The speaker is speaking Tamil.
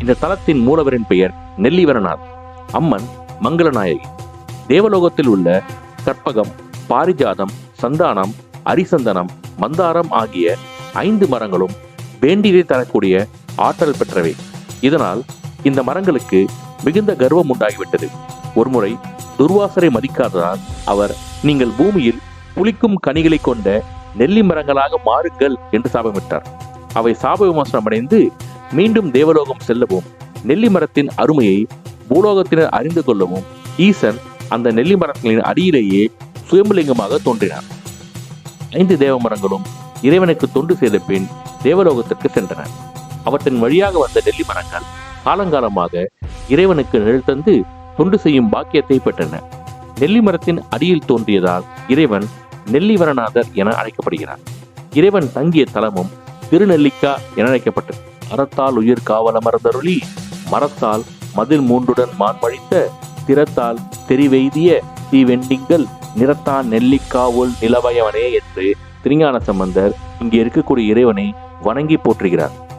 இந்த தலத்தின் மூலவரின் பெயர் நெல்லிவரனார். அம்மன் மங்களநாயகி. தேவலோகத்தில் உள்ள கற்பகம் பாரிஜாதம் சந்தானம் அரிசந்தனம் மந்தாரம் ஆகிய ஐந்து மரங்களும் வேண்டியதை தரக்கூடிய ஆற்றல் பெற்றவை. இதனால் இந்த மரங்களுக்கு மிகுந்த கர்வம் உண்டாகிவிட்டது. ஒருமுறை துர்வாசரை மதிக்காததால் அவர் நீங்கள் பூமியில் புளிக்கும் கனிகளை கொண்ட நெல்லி மரங்களாக மாறுங்கள் என்று சாபமிட்டார். அவை சாப விமர்சனம் அடைந்து மீண்டும் தேவலோகம் செல்லவும். நெல்லி மரத்தின் அருமையை பூலோகத்தினர் அறிந்து கொள்ளவும் ஈசன் அந்த நெல்லி மரங்களின் அடியிலேயே சுயம்புலிங்கமாக தோன்றினார். ஐந்து தேவ மரங்களும் இறைவனுக்கு தொண்டு செய்த பின் தேவலோகத்திற்கு சென்றன. அவற்றின் வழியாக வந்த நெல்லி மரங்கள் காலங்காலமாக இறைவனுக்கு நிழல் தந்து தொண்டு செய்யும் பாக்கியத்தை பெற்றன. நெல்லி மரத்தின் அடியில் தோன்றியதால் இறைவன் நெல்லிவரநாதர் என அழைக்கப்படுகிறார். இறைவன் தங்கிய தலமும் திருநெல்லிக்கா என அழைக்கப்பட்டது. அறத்தால் உயிர் காவல மரத்தால் மதில் மூன்றுடன் மான்மழித்த திறத்தால் தெரிவெய்திய தீவெண்டிங்கள் நிறத்தான் நெல்லிக்காவுள் நிலவயவனே என்று திருஞான சம்பந்தர் இங்கே இருக்கக்கூடிய இறைவனை வணங்கி போற்றுகிறார்.